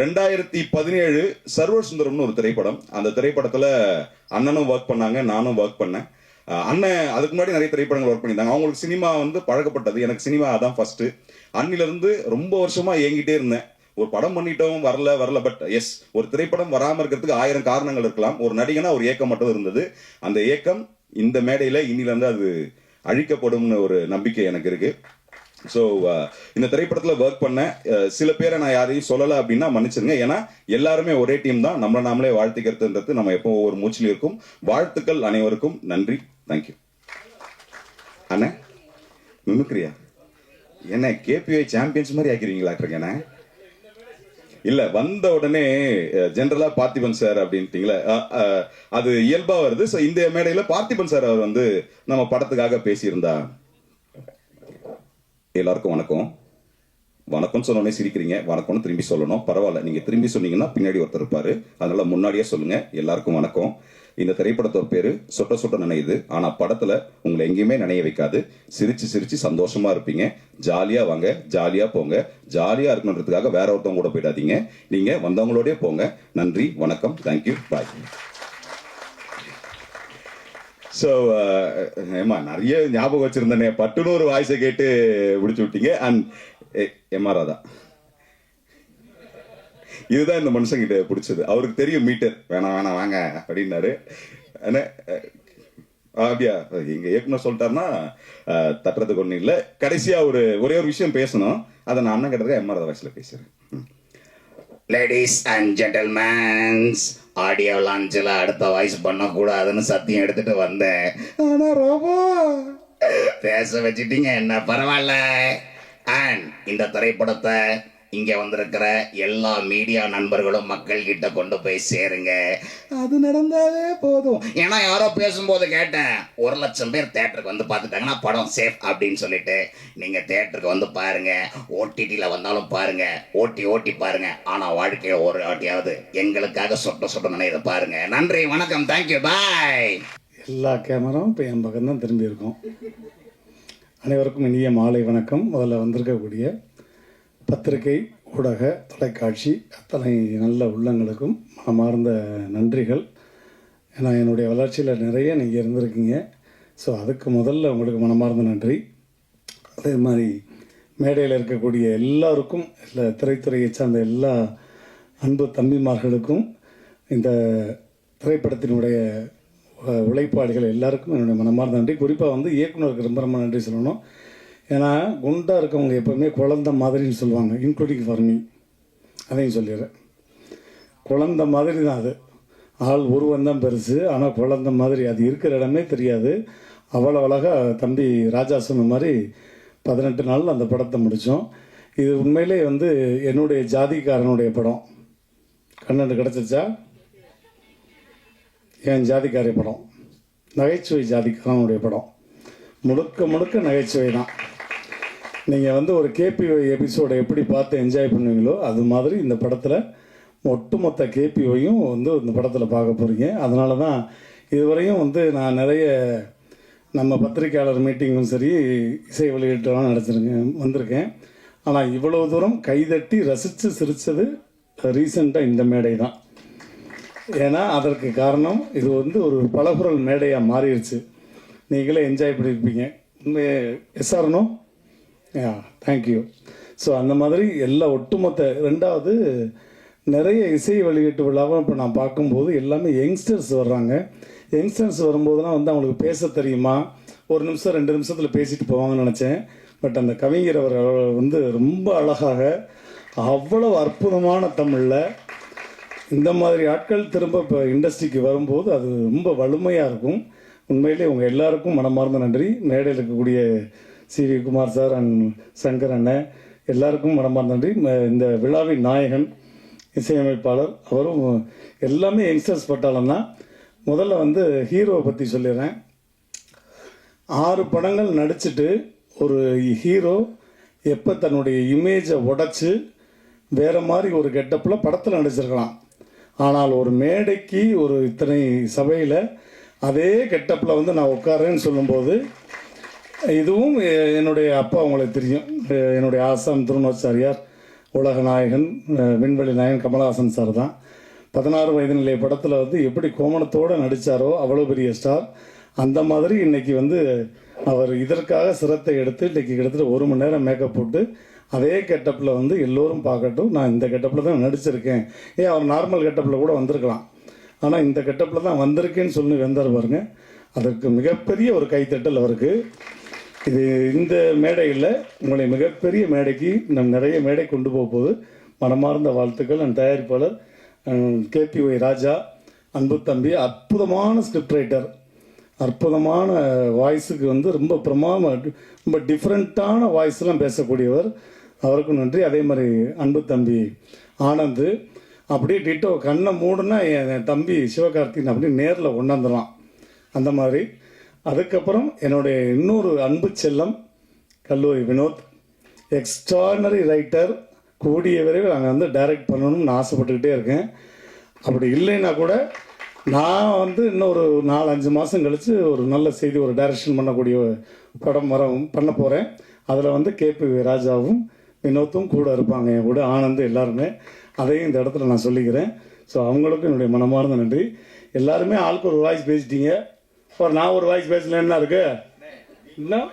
ரெண்டாயிரத்தி பதினேழு சர்வர் சுந்தரம்னு ஒரு திரைப்படம். அந்த திரைப்படத்தில் அண்ணனும் ஒர்க் பண்ணாங்க நானும் ஒர்க் பண்ணேன். அண்ணன் அதுக்கு முன்னாடி நிறைய திரைப்படங்கள் ஒர்க் பண்ணியிருந்தாங்க. அவங்களுக்கு சினிமா வந்து பழக்கப்பட்டது. எனக்கு சினிமா அதான் ஃபர்ஸ்ட் அன்னிலருந்து ரொம்ப வருஷமா இயங்கிட்டே இருந்தேன். ஒரு படம் பண்ணிட்டோம் வரல வரல பட் எஸ் ஒரு திரைப்படம் வராம இருக்கிறதுக்கு ஆயிரம் காரணங்கள் இருக்கலாம். ஒரு நடிகனா ஒரு ஏக்கம் மட்டும் இருந்தது. அந்த ஏக்கம் இந்த மேடையில இன்னிலிருந்து அது அழிக்கப்படும்னு ஒரு நம்பிக்கை எனக்கு இருக்கு. ஸோ uh, இந்த திரைப்படத்தில் ஒர்க் பண்ண uh, சில பேரை நான் யாரையும் சொல்லலை அப்படின்னா மன்னிச்சிருங்க. ஏன்னா எல்லாருமே ஒரே டீம் தான். நம்மளை நாமளே வாழ்த்துக்கிறதுன்றது நம்ம எப்போ ஒவ்வொரு மூச்சிலும் இருக்கும். வாழ்த்துக்கள் அனைவருக்கும். நன்றி. தேங்க்யூ அண்ணே மிமிக்ரியா என்ன கேபிஐ சாம்பியன்ஸ் மாதிரி ஆக்கிறீங்களா இல்ல வந்த உடனே ஜெனரலா பார்த்திபன் சார் அப்படின்ட்டீங்களா அது இயல்பா வருது. ஸோ இந்த மேடையில பார்த்திபன் சார் அவர் வந்து நம்ம படத்துக்காக பேசியிருந்தா எல்லாருக்கும் வணக்கம். வணக்கம் சொன்னோடனே சிரிக்கிறீங்க. வணக்கம்னு திரும்பி சொல்லணும். பரவாயில்ல. நீங்க திரும்பி சொன்னீங்கன்னா பின்னாடி ஒருத்தர் இருப்பாரு. அதனால முன்னாடியே சொல்லுங்க. எல்லாருக்கும் வணக்கம். இந்த திரைப்படத்தோட பேரு சொட்ட சொட்ட நினையுது ஆனா படத்துல உங்களை எங்கேயுமே நினைய வைக்காது. சிரிச்சு சிரிச்சு சந்தோஷமா இருப்பீங்க. ஜாலியா வாங்க. ஜாலியா போங்க. ஜாலியா இருக்கணுன்றதுக்காக வேற ஒருத்தவங்க கூட போயிடாதீங்க. நீங்க வந்தவங்களோடய போங்க. நன்றி. வணக்கம். தேங்க்யூ பாய் ஸோ uh, ஏமா நிறைய ஞாபகம் வச்சுருந்தேனே. பட்டுன்னு ஒரு வாய்ஸை கேட்டு முடிச்சு விட்டீங்க. And MR Radha. இதுதான் இந்த மனுஷங்கிட்ட பிடிச்சது. அவருக்கு தெரியும் மீட்டர். வேணாம் வேணாம் வாங்க அப்படின்னாரு. ஆனா, அப்படியா? எங்க இயக்குனர் சொல்லிட்டாருன்னா தட்டுறதுக்கு ஒன்றும் இல்லை. கடைசியா ஒரு ஒரே ஒரு விஷயம் பேசணும். அதை நான் அண்ணன் கிட்ட எம்ஆர் ராதா வாய்ஸ்ல பேசுறேன். ம். லேடிஸ் அண்ட் ஜென்டல்மேன்ஸ் ஆடியோ லான்ச்சில் அடுத்த வாய்ஸ் பண்ணக்கூடாதுன்னு சத்தியம் எடுத்துட்டு வந்தேன். ஆனால் ரொம்ப பேச வச்சுட்டீங்க என்ன பரவாயில்ல. அண்ட் இந்த திரைப்படத்தை இங்கே வந்திருக்கிற எல்லா மீடியா நண்பர்களும் மக்கள் கிட்ட கொண்டு போய் சேருங்க. அது நடந்தாலே போதும். ஏன்னா யாரோ பேசும்போது கேட்டேன் ஒரு லட்சம் பேர் தேட்டருக்கு வந்து பார்த்துட்டாங்கன்னா படம் சேஃப் அப்படின்னு சொல்லிட்டு நீங்கள் தேட்டருக்கு வந்து பாருங்க. ஓடிடியில் வந்தாலும் பாருங்க. ஓட்டி ஓட்டி பாருங்க. ஆனால் வாழ்க்கையில ஒரு வாட்டியாவது எங்களுக்காக சொட்ட சொட்ட நினைவு பாருங்க. நன்றி வணக்கம். தேங்க்யூ பாய் எல்லா கேமராவும் இப்போ என் பக்கம் தான் திரும்பி இருக்கும். அனைவருக்கும் இனிய மாலை வணக்கம். முதல்ல வந்திருக்கக்கூடிய பத்திரிகை ஊடக தொலைக்காட்சி அத்தனை நல்ல உள்ளங்களுக்கும் மனமார்ந்த நன்றிகள். ஏன்னா என்னுடைய வளர்ச்சியில் நிறைய நீங்கள் இருந்திருக்கீங்க. ஸோ அதுக்கு முதல்ல உங்களுக்கு மனமார்ந்த நன்றி. அதே மாதிரி மேடையில் இருக்கக்கூடிய எல்லாருக்கும் இல்லை திரைத்துறையை சார்ந்த எல்லா அன்பு தம்பிமார்களுக்கும் இந்த திரைப்படத்தினுடைய உழைப்பாளிகள் எல்லாருக்கும் என்னுடைய மனமார்ந்த நன்றி. குறிப்பாக வந்து இயக்குனருக்கு ரொம்ப ரொம்ப நன்றி சொல்லணும். ஏன்னா குண்டாக இருக்கவங்க எப்போவுமே குழந்த மாதிரின்னு சொல்லுவாங்க. இன்க்ளூடிங் ஃபார்மி அதையும் சொல்லிடுறேன். குழந்த மாதிரி தான் அது. ஆள் உருவம் தான் பெருசு. ஆனால் குழந்த மாதிரி அது இருக்கிற இடமே தெரியாது. அவ்வளோ அழகாக தம்பி ராஜா சொன்ன மாதிரி பதினெட்டு நாள் அந்த படத்தை முடித்தோம் இது உண்மையிலே வந்து என்னுடைய ஜாதிக்காரனுடைய படம். கண்ணன் கிடச்சிச்சா என் ஜாதிக்காரிய படம். நகைச்சுவை ஜாதிக்காரனுடைய படம். முழுக்க முழுக்க நகைச்சுவை தான். நீங்கள் வந்து ஒரு கேபிஓ எபிசோடை எப்படி பார்த்து என்ஜாய் பண்ணுவீங்களோ அது மாதிரி இந்த படத்தில் ஒட்டுமொத்த கேபிஓயும் வந்து இந்த படத்தில் பார்க்க போகிறீங்க அதனால தான் இதுவரையும் வந்து நான் நிறைய நம்ம பத்திரிக்கையாளர் மீட்டிங்கும் சரி இசை வெளியீட்டெல்லாம் நடத்திருக்கேன் வந்திருக்கேன். ஆனால் இவ்வளோ தூரம் கைதட்டி ரசித்து சிரித்தது ரீசெண்டாக இந்த மேடை தான் ஏன்னா அதற்கு காரணம் இது வந்து ஒரு பலகுரல் மேடையாக மாறிடுச்சு. நீங்களே என்ஜாய் பண்ணியிருப்பீங்க எஸ்ஆர்னோ தேங்க்யூ ஸோ அந்த மாதிரி எல்லா ஒட்டுமொத்த ரெண்டாவது நிறைய இசை வெளியீட்டு விழாவும் இப்போ நான் பார்க்கும்போது எல்லாமே யங்ஸ்டர்ஸ் வர்றாங்க. யங்ஸ்டர்ஸ் வரும்போதெல்லாம் வந்து அவங்களுக்கு பேச தெரியுமா? ஒரு நிமிஷம் ரெண்டு நிமிஷத்தில் பேசிட்டு போவாங்கன்னு நினச்சேன். பட் அந்த கவிஞர் அவர் வந்து ரொம்ப அழகாக அவ்வளவு அற்புதமான தமிழில் இந்த மாதிரி ஆட்கள் திரும்ப இப்போ இண்டஸ்ட்ரிக்கு வரும்போது அது ரொம்ப வலிமையாக இருக்கும். உண்மையிலே உங்கள் எல்லாருக்கும் மனமார்ந்த நன்றி. மேடையில் இருக்கக்கூடிய C. V. Kumar sir and Shankar அண்ணன் எல்லாருக்கும் மனமார்ந்த நன்றி. ம- இந்த விழாவின் நாயகன் இசையமைப்பாளர் அவரும் எல்லாமே யங்ஸ்டர்ஸ் பட்டாளம் தான். முதல்ல வந்து ஹீரோவை பற்றி சொல்லிடுறேன் ஆறு படங்கள் நடிச்சுட்டு ஒரு ஹீரோ எப்போ தன்னுடைய இமேஜை உடைச்சி வேறு மாதிரி ஒரு கெட்டப்பில் படத்தில் நடிச்சிருக்கலாம். ஆனால் ஒரு மேடைக்கு ஒரு இத்தனை சபையில் அதே கெட்டப்பில் வந்து நான் உட்காரேன்னு சொல்லும்போது இதுவும் என்னுடைய அப்பா உங்களுக்கு தெரியும். என்னுடைய ஆசாம் திருநோச்சாரியார் உலக நாயகன் விண்வெளி நாயகன் கமலஹாசன் சார் தான். பதினாறு வயது நிலைய படத்தில் வந்து எப்படி கோமணத்தோடு நடித்தாரோ அவ்வளோ பெரிய ஸ்டார். அந்த மாதிரி இன்னைக்கு வந்து அவர் இதற்காக சிரத்தை எடுத்து இன்றைக்கி கிட்டத்தட்ட ஒரு மணி நேரம் மேக்கப் போட்டு அதே கெட்டப்பில் வந்து எல்லோரும் பார்க்கட்டும். நான் இந்த கெட்டப்பில் தான் நடிச்சிருக்கேன். ஏன் அவர் நார்மல் கெட்டப்பில் கூட வந்திருக்கலாம். ஆனால் இந்த கெட்டப்பில் தான் வந்திருக்கேன்னு சொல்லி வந்தார் பாருங்க. அதற்கு மிகப்பெரிய ஒரு கைத்தட்டல் அவருக்கு. இது இந்த மேடையில் உங்களை மிகப்பெரிய மேடைக்கு நம் நிறைய மேடை கொண்டு போக போது மனமார்ந்த வாழ்த்துக்கள். அந்த தயாரிப்பாளர் கேபி ஒய் ராஜா அன்பு தம்பி அற்புதமான ஸ்கிரிப்ட் ரைட்டர் அற்புதமான வாய்ஸுக்கு வந்து ரொம்ப பிரமாம ரொம்ப டிஃப்ரெண்ட்டான வாய்ஸ்லாம் பேசக்கூடியவர். அவருக்கும் நன்றி. அதே மாதிரி அன்பு தம்பி ஆனந்து. அப்படியே டிட்டோ கண்ணை மூடுனா என் தம்பி சிவகார்த்திகன் அப்படியே நேரில் கொண்டாந்துடலாம். அந்த மாதிரி. அதுக்கப்புறம் என்னுடைய இன்னொரு அன்பு செல்லம் கல்லூரி வினோத் எக்ஸ்ட்ரானரி ரைட்டர் கூடிய விரைவில் அங்கே வந்து டைரக்ட் பண்ணணும்னு ஆசைப்பட்டுக்கிட்டே இருக்கேன். அப்படி இல்லைன்னா கூட நான் வந்து இன்னொரு நாலு அஞ்சு மாதம் கழித்து ஒரு நல்ல செய்தி ஒரு டைரக்ஷன் பண்ணக்கூடிய படம் வர பண்ண போகிறேன் அதில் வந்து கேபி ராஜாவும் வினோத்தும் கூட இருப்பாங்க என் கூட ஆனந்த் எல்லாருமே. அதையும் இந்த இடத்துல நான் சொல்லிக்கிறேன். ஸோ அவங்களுக்கும் என்னுடைய மனமார்ந்த நன்றி. எல்லாருமே ஆளுக்கு ஒரு வாய்ஸ் பேசிட்டீங்க. ஒரு நான் ஒரு வாய்ஸ் பேசல என்ன இருக்கு? இன்னும்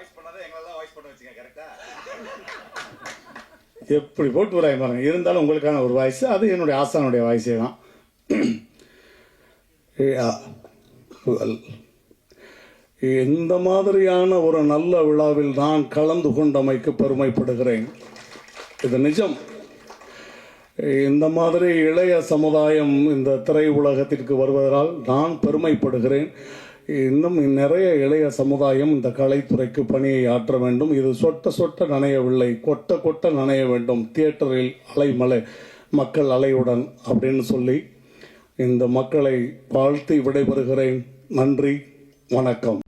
எப்படி போட்டு வராங்க பாருங்க. இருந்தாலும் உங்களுக்கான ஒரு வாய்ஸ் அது என்னுடைய ஆசானுடைய வாய்ஸே தான். ஏ, ஆ, well. இந்த மாதிரியான ஒரு நல்ல விழாவில் நான் கலந்து கொண்டமைக்கு பெருமைப்படுகிறேன். இது நிஜம். இந்த மாதிரி இளைய சமுதாயம் இந்த திரை உலகத்திற்கு வருவதால் நான் பெருமைப்படுகிறேன். இன்னும் நிறைய இளைய சமுதாயம் இந்த கலைத்துறைக்கு பணியை ஆற்ற வேண்டும். இது சொட்ட சொட்ட நனையவில்லை கொட்ட கொட்ட நனைய வேண்டும். தியேட்டரில் அலைமலை மக்கள் அலையுடன் அப்படின்னு சொல்லி இந்த மக்களை வாழ்த்தி விடைபெறுகிறேன். நன்றி. வணக்கம்.